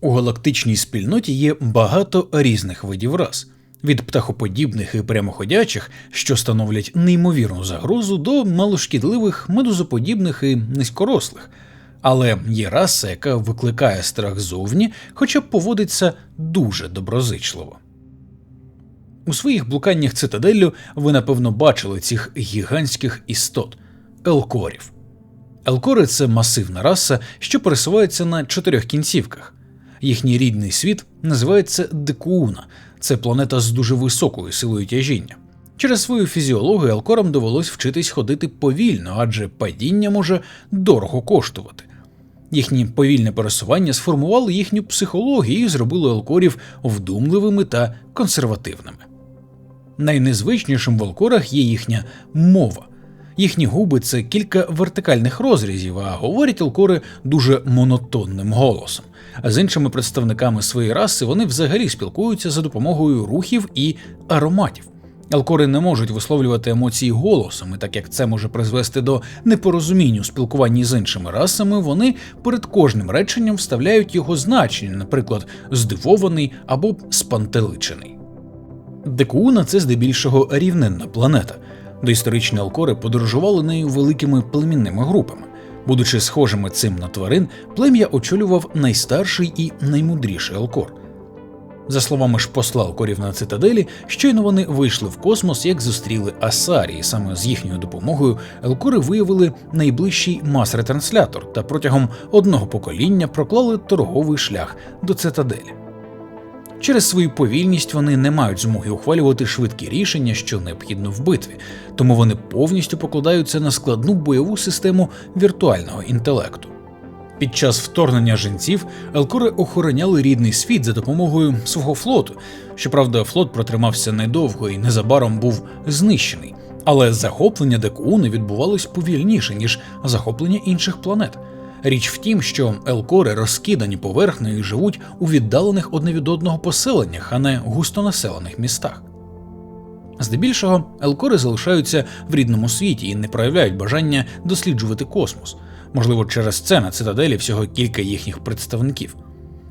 У галактичній спільноті є багато різних видів рас. Від птахоподібних і прямоходячих, що становлять неймовірну загрозу, до малошкідливих, медузоподібних і низькорослих. Але є раса, яка викликає страх зовні, хоча поводиться дуже доброзичливо. У своїх блуканнях цитаделлю ви напевно бачили цих гігантських істот елкорів. Елкори це масивна раса, що пересувається на чотирьох кінцівках. Їхній рідний світ називається Декууна, це планета з дуже високою силою тяжіння. Через свою фізіологію Елкорам довелось вчитись ходити повільно, адже падіння може дорого коштувати. Їхні повільне пересування сформували їхню психологію і зробило елкорів вдумливими та консервативними. Найнезвичнішим в елкорах є їхня мова. Їхні губи це кілька вертикальних розрізів, а говорять елкори дуже монотонним голосом. А з іншими представниками своєї раси вони взагалі спілкуються за допомогою рухів і ароматів. Елкори не можуть висловлювати емоції голосом, і так як це може призвести до непорозуміння у спілкуванні з іншими расами, вони перед кожним реченням вставляють його значення, наприклад, здивований або спантеличений. Декууна це здебільшого рівнинна планета. Доісторичні алкори подорожували нею великими племінними групами. Будучи схожими цим на тварин, плем'я очолював найстарший і наймудріший алкор. За словами ж посла алкорів на цитаделі, щойно вони вийшли в космос, як зустріли Асарі, і саме з їхньою допомогою елкори виявили найближчий мас-ретранслятор та протягом одного покоління проклали торговий шлях до цитаделі. Через свою повільність вони не мають змоги ухвалювати швидкі рішення, що необхідно в битві, тому вони повністю покладаються на складну бойову систему віртуального інтелекту. Під час вторгнення жінців Елкори охороняли рідний світ за допомогою свого флоту. Щоправда, флот протримався недовго і незабаром був знищений, але захоплення Декууни відбувалось повільніше ніж захоплення інших планет. Річ в тім, що елкори розкидані поверхнею і живуть у віддалених одне від одного поселеннях, а не густонаселених містах. Здебільшого, елкори залишаються в рідному світі і не проявляють бажання досліджувати космос. Можливо, через це на цитаделі всього кілька їхніх представників.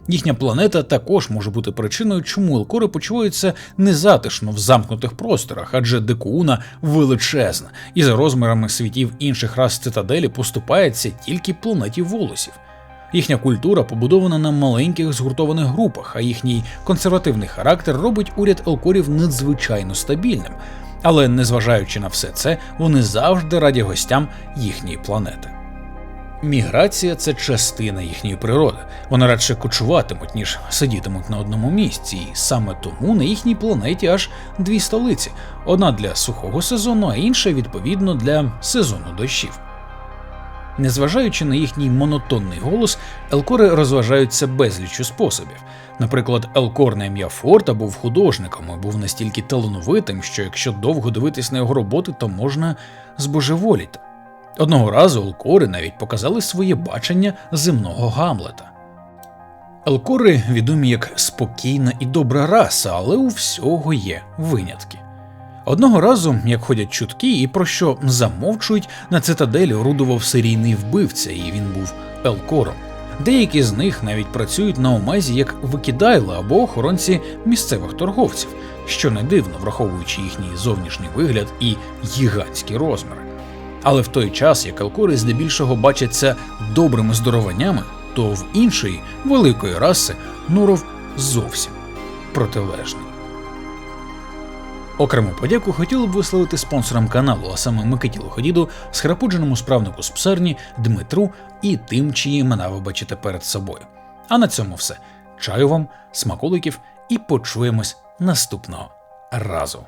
Їхня планета також може бути причиною, чому елкори почуваються незатишно в замкнутих просторах, адже Декууна величезна і за розмірами світів інших рас цитаделі поступається тільки планеті волосів. Їхня культура побудована на маленьких згуртованих групах, а їхній консервативний характер робить уряд елкорів надзвичайно стабільним. Але незважаючи на все це, вони завжди раді гостям їхньої планети. Міграція це частина їхньої природи. Вони радше кочуватимуть, ніж сидітимуть на одному місці, і саме тому на їхній планеті аж дві столиці: одна для сухого сезону, а інша відповідно для сезону дощів. Незважаючи на їхній монотонний голос, елкори розважаються безліччю способів. Наприклад, елкор на ім'я Форта був художником і був настільки талановитим, що якщо довго дивитись на його роботи, то можна збожеволіти. Одного разу елкори навіть показали своє бачення земного Гамлета. Елкори відомі як спокійна і добра раса, але у всього є винятки. Одного разу, як ходять чутки, і про що замовчують, на цитаделі орудував серійний вбивця, і він був елкором. Деякі з них навіть працюють на омезі як викидайла або охоронці місцевих торговців, що не дивно, враховуючи їхній зовнішній вигляд і гігантські розміри. Але в той час, як алкори здебільшого бачаться добрими здорованнями, то в іншої великої раси Нуров зовсім протилежний. Окрему подяку хотіли б висловити спонсорам каналу, а саме Микиті Лоходіду, схрапудженому справнику з псарні, Дмитру і тим, чиї імена ви бачите перед собою. А на цьому все. Чаю вам, смаколиків і почуємось наступного разу.